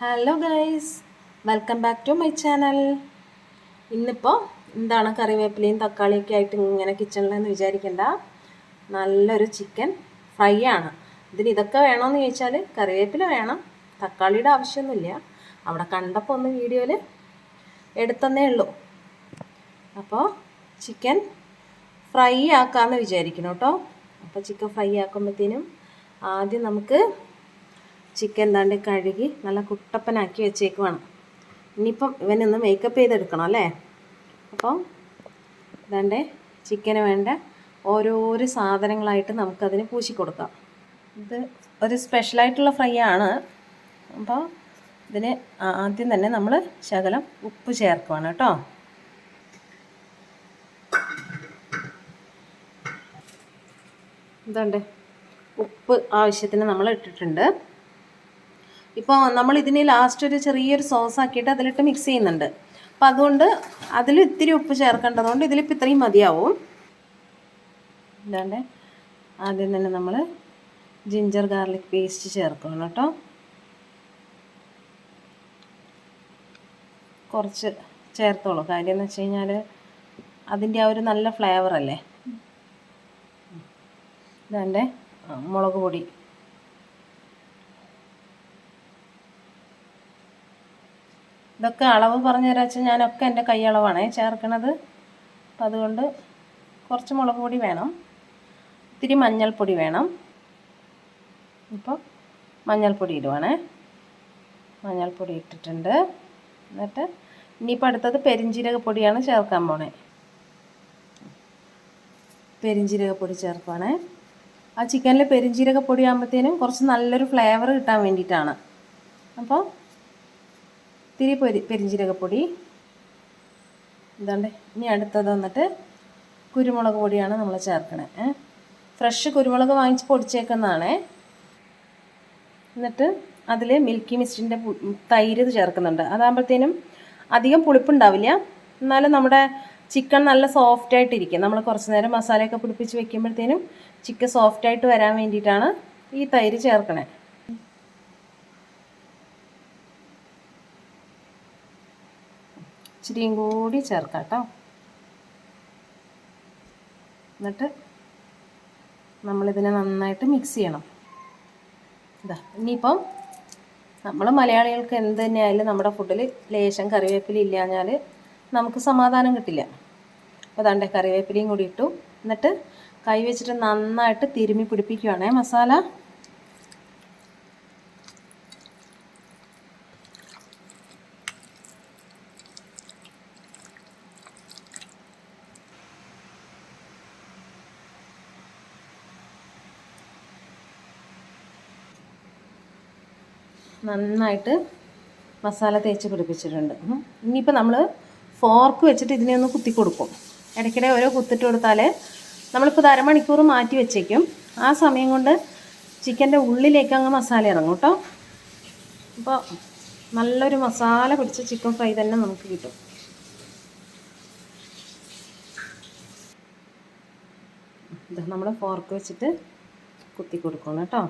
Hello guys welcome back to my channel ഇന്നിപ്പോൾ എന്താണ് കറിവേപ്പിലയും തക്കാളിയൊക്കെ ആയിട്ട് ഇങ്ങനെ കിച്ചണിലെന്ന് വിചാരിക്കേണ്ട. നല്ലൊരു ചിക്കൻ ഫ്രൈ ആണ്. ഇതിന് ഇതൊക്കെ വേണമെന്ന് ചോദിച്ചാൽ കറിവേപ്പില വേണം. തക്കാളിയുടെ ആവശ്യമൊന്നുമില്ല. അവിടെ കണ്ടപ്പോൾ ഒന്ന് വീഡിയോയിൽ എടുത്തന്നേ ഉള്ളൂ. അപ്പോൾ ചിക്കൻ ഫ്രൈ ആക്കാമെന്ന് വിചാരിക്കണം കേട്ടോ. അപ്പോൾ ചിക്കൻ ഫ്രൈ ആക്കുമ്പോഴത്തേനും ആദ്യം നമുക്ക് ചിക്കൻ എന്താണ്ട് കഴുകി നല്ല കുട്ടപ്പനാക്കി വെച്ചേക്കുവാണ്. ഇനിയിപ്പം ഇവനൊന്ന് മേക്കപ്പ് ചെയ്തെടുക്കണം അല്ലേ? അപ്പോൾ ഇതാണ്ട് ചിക്കന് വേണ്ട ഓരോരോ സാധനങ്ങളായിട്ട് നമുക്കതിന് പൂശി കൊടുക്കാം. ഇത് ഒരു സ്പെഷ്യലായിട്ടുള്ള ഫ്രൈ ആണ്. അപ്പോൾ ഇതിന് ആദ്യം തന്നെ നമ്മൾ ശകലം ഉപ്പ് ചേർക്കുവാണ് കേട്ടോ. ഇതുണ്ട് ഉപ്പ് ആവശ്യത്തിന് നമ്മൾ ഇട്ടിട്ടുണ്ട്. ഇപ്പോൾ നമ്മൾ ഇതിന് ലാസ്റ്റ് ഒരു ചെറിയൊരു സോസ് ആക്കിയിട്ട് അതിലിട്ട് മിക്സ് ചെയ്യുന്നുണ്ട്. അപ്പം അതുകൊണ്ട് അതിൽ ഇത്തിരി ഉപ്പ് ചേർക്കേണ്ടതുകൊണ്ട് ഇതിലിപ്പോൾ ഇത്രയും മതിയാവും. ഇതാണ്ട്. ആദ്യം തന്നെ നമ്മൾ ജിഞ്ചർ ഗാർലിക് പേസ്റ്റ് ചേർക്കണം കേട്ടോ. കുറച്ച് ചേർത്തോളൂ. കാര്യം എന്ന് വെച്ച് കഴിഞ്ഞാൽ അതിന്റെ ആ ഒരു നല്ല ഫ്ലേവർ അല്ലേ? ഇതാണ്ട്. മുളക് പൊടി. ഇതൊക്കെ അളവ് പറഞ്ഞു തരാച്ച ഞാനൊക്കെ എന്റെ കൈയളവാണേ ചേർക്കണത്. അപ്പം അതുകൊണ്ട് കുറച്ച് മുളക് പൊടി വേണം. ഇത്തിരി മഞ്ഞൾപ്പൊടി വേണം. ഇപ്പോൾ മഞ്ഞൾപ്പൊടി ഇടുവാണേ. മഞ്ഞൾപ്പൊടി ഇട്ടിട്ടുണ്ട്. എന്നിട്ട് ഇനിയിപ്പോൾ അടുത്തത് പെരിഞ്ജീരകപ്പൊടിയാണ് ചേർക്കാൻ പോണേ. പെരിഞ്ജീരകപ്പൊടി ചേർക്കുവാണേ. ആ ചിക്കനിൽ പെരിഞ്ചീരക ആകുമ്പോഴത്തേനും കുറച്ച് നല്ലൊരു ഫ്ലേവർ കിട്ടാൻ വേണ്ടിയിട്ടാണ്. അപ്പോൾ ഇത്തിരി പൊരി പെരിഞ്ചീരകപ്പൊടി. ഇതാണ്ട്. ഇനി അടുത്തത് വന്നിട്ട് കുരുമുളക് പൊടിയാണ് നമ്മൾ ചേർക്കണേ. ഫ്രഷ് കുരുമുളക് വാങ്ങിച്ച് പൊടിച്ചേക്കുന്നതാണേ. എന്നിട്ട് അതിൽ മിൽക്കി മിസ്റ്റിന്റെ തൈര് ഇത് ചേർക്കുന്നുണ്ട്. അതാകുമ്പോഴത്തേനും അധികം പുളിപ്പുണ്ടാവില്ല. എന്നാലും നമ്മുടെ ചിക്കൻ നല്ല സോഫ്റ്റ് ആയിട്ടിരിക്കും. നമ്മൾ കുറച്ച് നേരം മസാലയൊക്കെ പിടിപ്പിച്ച് വെക്കുമ്പോഴത്തേനും ചിക്കൻ സോഫ്റ്റ് ആയിട്ട് വരാൻ വേണ്ടിയിട്ടാണ് ഈ തൈര് ചേർക്കണേ. ഇച്ചിരിയും കൂടി ചേർക്കാം കേട്ടോ എന്നിട്ട് നമ്മളിതിനെ നന്നായിട്ട് മിക്സ് ചെയ്യണം. ഇതാ ഇനിയിപ്പം നമ്മൾ മലയാളികൾക്ക് എന്ത് തന്നെയായാലും നമ്മുടെ ഫുഡിൽ ലേശം കറിവേപ്പില ഇല്ലാഞ്ഞാൽ നമുക്ക് സമാധാനം കിട്ടില്ല. അപ്പോൾ അതാണ്ട് കറിവേപ്പിലയും കൂടി ഇട്ടു. എന്നിട്ട് കൈ വെച്ചിട്ട് നന്നായിട്ട് തിരുമ്മി പിടിപ്പിക്കുവാണേ മസാല. നന്നായിട്ട് മസാല തേച്ച് പിടിപ്പിച്ചിട്ടുണ്ട്. ഇനിയിപ്പോൾ നമ്മൾ ഫോർക്ക് വെച്ചിട്ട് ഇതിനെ ഒന്ന് കുത്തി കൊടുക്കും. ഇടയ്ക്കിടെ ഓരോ കുത്തിട്ട് കൊടുത്താൽ നമ്മളിപ്പോൾ ഇത് അരമണിക്കൂർ മാറ്റി വെച്ചേക്കും. ആ സമയം കൊണ്ട് ചിക്കന്റെ ഉള്ളിലേക്ക് അങ്ങ് മസാല ഇറങ്ങും കേട്ടോ. അപ്പോൾ നല്ലൊരു മസാല പിടിച്ച ചിക്കൻ ഫ്രൈ തന്നെ നമുക്ക് കിട്ടും. നമ്മൾ ഫോർക്ക് വെച്ചിട്ട് കുത്തി കൊടുക്കണം കേട്ടോ.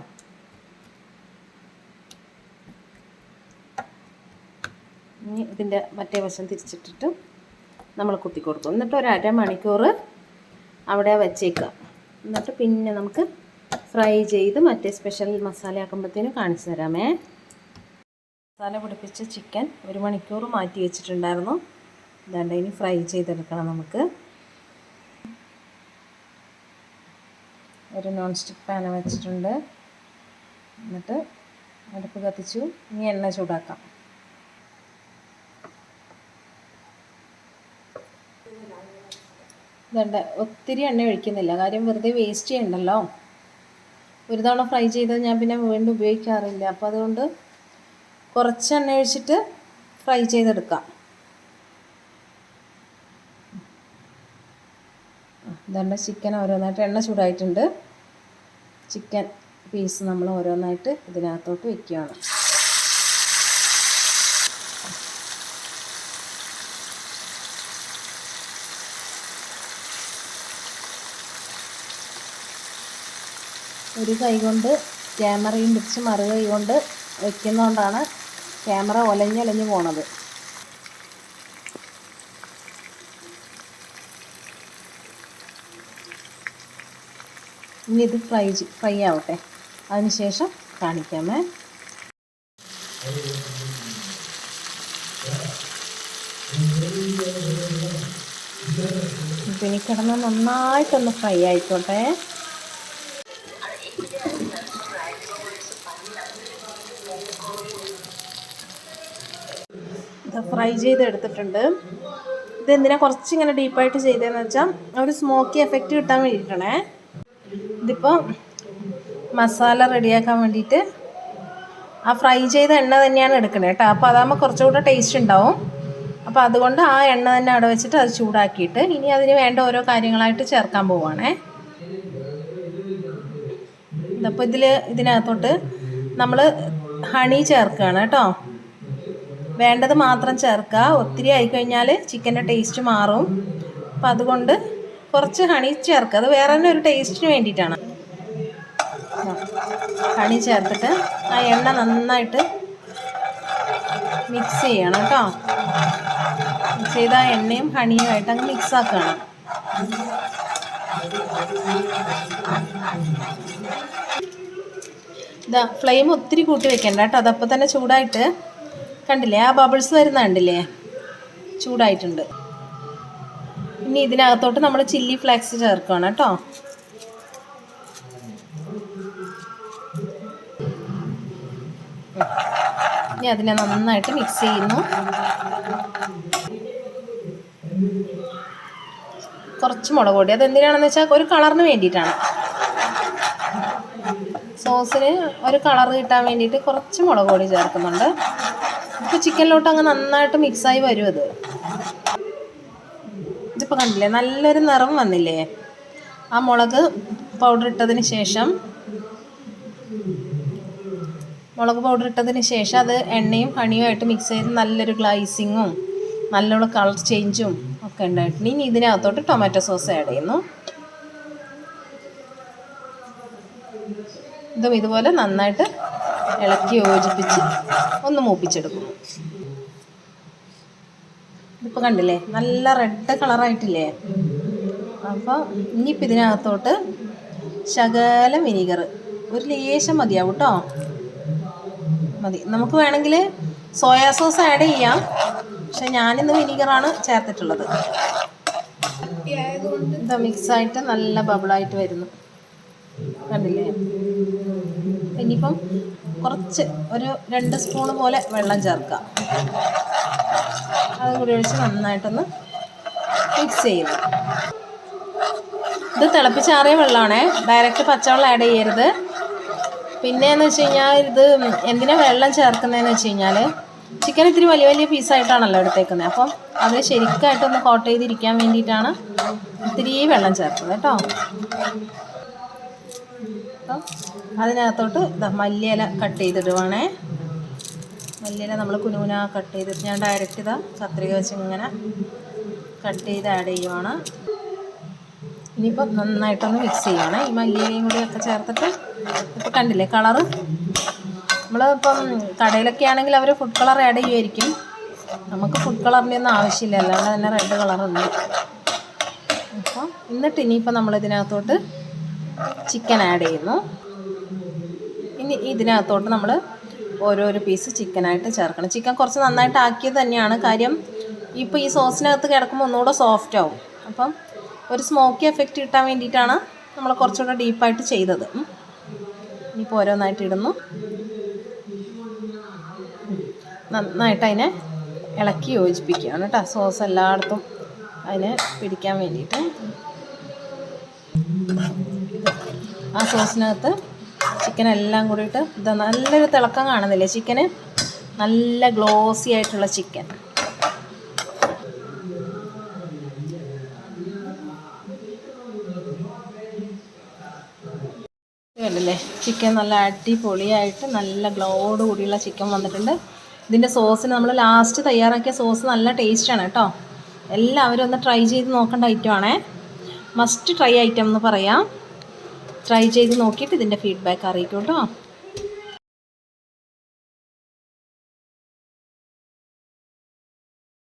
ഇനി ഇതിന്റെ മറ്റേ വശം തിരിച്ചിട്ടിട്ട് നമ്മൾ കുത്തി കൊടുക്കും. എന്നിട്ട് ഒരു അരമണിക്കൂർ അവിടെ വെച്ചേക്കുക. എന്നിട്ട് പിന്നെ നമുക്ക് ഫ്രൈ ചെയ്ത് മറ്റേ സ്പെഷ്യൽ മസാല ആക്കുമ്പോഴത്തേനും കാണിച്ചു തരാമേ. മസാല പിടിപ്പിച്ച ചിക്കൻ ഒരു മണിക്കൂർ മാറ്റി വെച്ചിട്ടുണ്ടായിരുന്നു. ഇതാണ്ട് ഇനി ഫ്രൈ ചെയ്തെടുക്കണം നമുക്ക്. ഒരു നോൺ സ്റ്റിക്ക് പാന വെച്ചിട്ടുണ്ട്. എന്നിട്ട് അടുപ്പ് കത്തിച്ചു. ഇനി എണ്ണ ചൂടാക്കാം. ഇതുണ്ട്. ഒത്തിരി എണ്ണ ഒഴിക്കുന്നില്ല. കാര്യം വെറുതെ വേസ്റ്റ് ചെയ്യണ്ടല്ലോ? ഒരു തവണ ഫ്രൈ ചെയ്തത് ഞാൻ പിന്നെ വീണ്ടും ഉപയോഗിക്കാറില്ല. അപ്പോൾ അതുകൊണ്ട് കുറച്ച് എണ്ണ ഒഴിച്ചിട്ട് ഫ്രൈ ചെയ്തെടുക്കാം. ഇതുണ്ട് ചിക്കൻ ഓരോന്നായിട്ട്. എണ്ണ ചൂടായിട്ടുണ്ട്. ചിക്കൻ പീസ് നമ്മൾ ഓരോന്നായിട്ട് ഇതിനകത്തോട്ട് വെക്കുകയാണ്. ഒരു കൈ കൊണ്ട് ക്യാമറയും പിടിച്ച് മറു കൈ കൊണ്ട് വയ്ക്കുന്നതുകൊണ്ടാണ് ക്യാമറ ഒലഞ്ഞൊലഞ്ഞ് പോണത്. ഇനി ഇത് ഫ്രൈ ഫ്രൈ ആവട്ടെ. അതിനുശേഷം കാണിക്കാമേ. പിന്നെ കിടന്ന് നന്നായിട്ടൊന്ന് ഫ്രൈ ആയിക്കോട്ടെ. ഫ്രൈ ചെയ്തെടുത്തിട്ടുണ്ട്. ഇത് എന്തിനാ കുറച്ച് ഇങ്ങനെ ഡീപ്പായിട്ട് ചെയ്തതെന്ന് വെച്ചാൽ ഒരു സ്മോക്കി എഫക്റ്റ് കിട്ടാൻ വേണ്ടിയിട്ടാണേ ഇതിപ്പോൾ മസാല റെഡിയാക്കാൻ വേണ്ടിയിട്ട് ആ ഫ്രൈ ചെയ്ത എണ്ണ തന്നെയാണ് എടുക്കുന്നത് കേട്ടോ അപ്പോൾ അതാകുമ്പോൾ കുറച്ചുകൂടെ ടേസ്റ്റ് ഉണ്ടാവും. അപ്പോൾ അതുകൊണ്ട് ആ എണ്ണ തന്നെ അവിടെ വെച്ചിട്ട് അത് ചൂടാക്കിയിട്ട് ഇനി അതിന് വേണ്ട ഓരോ കാര്യങ്ങളായിട്ട് ചേർക്കാൻ പോവുകയാണേ ഇതപ്പോൾ ഇതിൽ ഇതിനകത്തോട്ട് നമ്മൾ ഹണി ചേർക്കുകയാണ് കേട്ടോ വേണ്ടത് മാത്രം ചേർക്കുക. ഒത്തിരി ആയിക്കഴിഞ്ഞാൽ ചിക്കന്റെ ടേസ്റ്റ് മാറും. അപ്പം അതുകൊണ്ട് കുറച്ച് ഹണി ചേർക്കുക. അത് വേറെ തന്നെ ഒരു ടേസ്റ്റിന് വേണ്ടിയിട്ടാണ്. ഹണി ചേർത്തിട്ട് ആ എണ്ണ നന്നായിട്ട് മിക്സ് ചെയ്യണം കേട്ടോ. മിക്സ് ചെയ്ത ആ എണ്ണയും ഹണിയുമായിട്ട് അങ്ങ് മിക്സ് ആക്കണം. ഇതാ ഫ്ലെയിം ഒത്തിരി കൂട്ടി വെക്കണ്ട കേട്ടോ. അതപ്പോൾ തന്നെ ചൂടായിട്ട് കണ്ടില്ലേ? ആ ബബിൾസ് വരുന്ന കണ്ടില്ലേ? ചൂടായിട്ടുണ്ട്. ഇനി ഇതിനകത്തോട്ട് നമ്മൾ ചില്ലി ഫ്ലേക്സ് ചേർക്കുകയാണ് കേട്ടോ. ഇനി അതിനെ നന്നായിട്ട് മിക്സ് ചെയ്യുന്നു. കുറച്ച് മുളക് പൊടി. അതെന്തിനാണെന്ന് വെച്ചാൽ ഒരു കളറിന് വേണ്ടിയിട്ടാണ്. സോസിന് ഒരു കളർ കിട്ടാൻ വേണ്ടിയിട്ട് കുറച്ച് മുളക് പൊടി ചേർക്കുന്നുണ്ട്. ഇപ്പോൾ ചിക്കനിലോട്ട് അങ്ങ് നന്നായിട്ട് മിക്സായി വരും അത്. ഇതിപ്പോൾ കണ്ടില്ലേ നല്ലൊരു നിറം വന്നില്ലേ? ആ മുളക് പൗഡർ ഇട്ടതിന് ശേഷം മുളക് പൗഡർ ഇട്ടതിന് ശേഷം അത് എണ്ണയും ഹണിയും ആയിട്ട് മിക്സ് ചെയ്ത് നല്ലൊരു ഗ്ലൈസിങ്ങും നല്ലോണം കളർ ചേഞ്ചും ഒക്കെ ഉണ്ടായിട്ടുണ്ട്. ഇനി ഇതിനകത്തോട്ട് ടൊമാറ്റോ സോസ് ആഡ് ചെയ്യുന്നു. ഇതും ഇതുപോലെ നന്നായിട്ട് ഇളക്കി യോജിപ്പിച്ച് ഒന്ന് മൂപ്പിച്ചെടുക്കുന്നു ഇതിപ്പോൾ കണ്ടില്ലേ? നല്ല റെഡ് കളറായിട്ടില്ലേ? അപ്പോൾ ഇനിയിപ്പോൾ ഇതിനകത്തോട്ട് ശകലം വിനീഗർ. ഒരു ലേശം മതിയാവും കേട്ടോ മതി. നമുക്ക് വേണമെങ്കിൽ സോയാ സോസ് ആഡ് ചെയ്യാം. പക്ഷെ ഞാനിന്ന് വിനീഗറാണ് ചേർത്തിട്ടുള്ളത്. ഇതാ മിക്സായിട്ട് നല്ല ബബിളായിട്ട് വരുന്നു. കണ്ടില്ലേ? ഇനിയിപ്പം കുറച്ച് ഒരു രണ്ട് സ്പൂൺ പോലെ വെള്ളം ചേർക്കാം അതും കൂടി ഒഴിച്ച് നന്നായിട്ടൊന്ന് മിക്സ് ചെയ്യുക. ഇത് തിളപ്പിച്ചാറിയ വെള്ളമാണേ ഡയറക്റ്റ് പച്ചവെള്ളം ആഡ് ചെയ്യരുത്. പിന്നെയെന്ന് വെച്ച് കഴിഞ്ഞാൽ ഇത് എന്തിനാണ് വെള്ളം ചേർക്കുന്നതെന്ന് വെച്ച് കഴിഞ്ഞാൽ ചിക്കൻ ഇത്തിരി വലിയ വലിയ പീസായിട്ടാണല്ലോ എടുത്തേക്കുന്നത് അപ്പം അത് ശരിക്കായിട്ടൊന്ന് കോട്ട് ചെയ്തിരിക്കാൻ വേണ്ടിയിട്ടാണ് ഇത്തിരി വെള്ളം ചേർക്കുന്നത് കേട്ടോ. അപ്പം അതിനകത്തോട്ട് ഇതാ മല്ലിയില കട്ട് ചെയ്തിടുവാണേ മല്ലിയില നമ്മൾ കുനുകുന കട്ട് ചെയ്തിട്ട് ഞാൻ ഡയറക്റ്റ് ഇതാ കത്രിക വെച്ച് ഇങ്ങനെ കട്ട് ചെയ്ത് ആഡ് ചെയ്യുവാണ്. ഇനിയിപ്പോൾ നന്നായിട്ടൊന്ന് മിക്സ് ചെയ്യണം. ഈ മല്ലിയിലയും കൂടി ഒക്കെ ചേർത്തിട്ട് ഇപ്പോൾ കണ്ടില്ലേ കളറ് നമ്മളിപ്പം കടയിലൊക്കെ ആണെങ്കിൽ അവർ ഫുഡ് കളർ ആഡ് ചെയ്യുമായിരിക്കും നമുക്ക് ഫുഡ് കളറിന്റെ ഒന്നും ആവശ്യമില്ല. അല്ലാണ്ട് തന്നെ റെഡ് കളറുണ്ട് അപ്പോൾ എന്നിട്ട് നമ്മൾ ഇതിനകത്തോട്ട് ചിക്കൻ ആഡ് ചെയ്യുന്നു. ഇനി ഇതിനകത്തോട്ട് നമ്മൾ ഓരോരോ പീസ് ചിക്കനായിട്ട് ചേർക്കണം. ചിക്കൻ കുറച്ച് നന്നായിട്ട് ആക്കിയത് തന്നെയാണ്. കാര്യം ഇപ്പോൾ ഈ സോസിനകത്ത് കിടക്കുമ്പോൾ ഒന്നുകൂടെ സോഫ്റ്റ് ആവും. അപ്പം ഒരു സ്മോക്കി എഫക്റ്റ് കിട്ടാൻ വേണ്ടിയിട്ടാണ് നമ്മൾ കുറച്ചുകൂടെ ഡീപ്പായിട്ട് ചെയ്തത്. ഇനിയിപ്പോൾ ഓരോന്നായിട്ട് ഇടുന്നു. നന്നായിട്ട് അതിനെ ഇളക്കി യോജിപ്പിക്കുകയാണ് കേട്ടോ. സോസ് എല്ലായിടത്തും അതിനെ പിടിക്കാൻ വേണ്ടിയിട്ട്. ആ സോസിനകത്ത് ചിക്കൻ എല്ലാം കൂടിയിട്ട് ഇത് നല്ലൊരു തിളക്കം കാണുന്നില്ലേ ചിക്കന്? നല്ല ഗ്ലോസി ആയിട്ടുള്ള ചിക്കൻ. കണ്ടില്ലേ? ചിക്കൻ നല്ല അടിപൊളിയായിട്ട് നല്ല ഗ്ലോഡ് കൂടിയുള്ള ചിക്കൻ വന്നിട്ടുണ്ട്. ഇതിന്റെ സോസിന് നമ്മൾ ലാസ്റ്റ് തയ്യാറാക്കിയ സോസ് നല്ല ടേസ്റ്റാണ് കേട്ടോ. എല്ലാവരും ഒന്ന് ട്രൈ ചെയ്ത് നോക്കേണ്ട ഐറ്റമാണേ മസ്റ്റ് ട്രൈ ഐറ്റം എന്ന് പറയാം. ട്രൈ ചെയ്ത് നോക്കിയിട്ട് ഇതിന്റെ ഫീഡ്ബാക്ക് അറിയിക്കും കേട്ടോ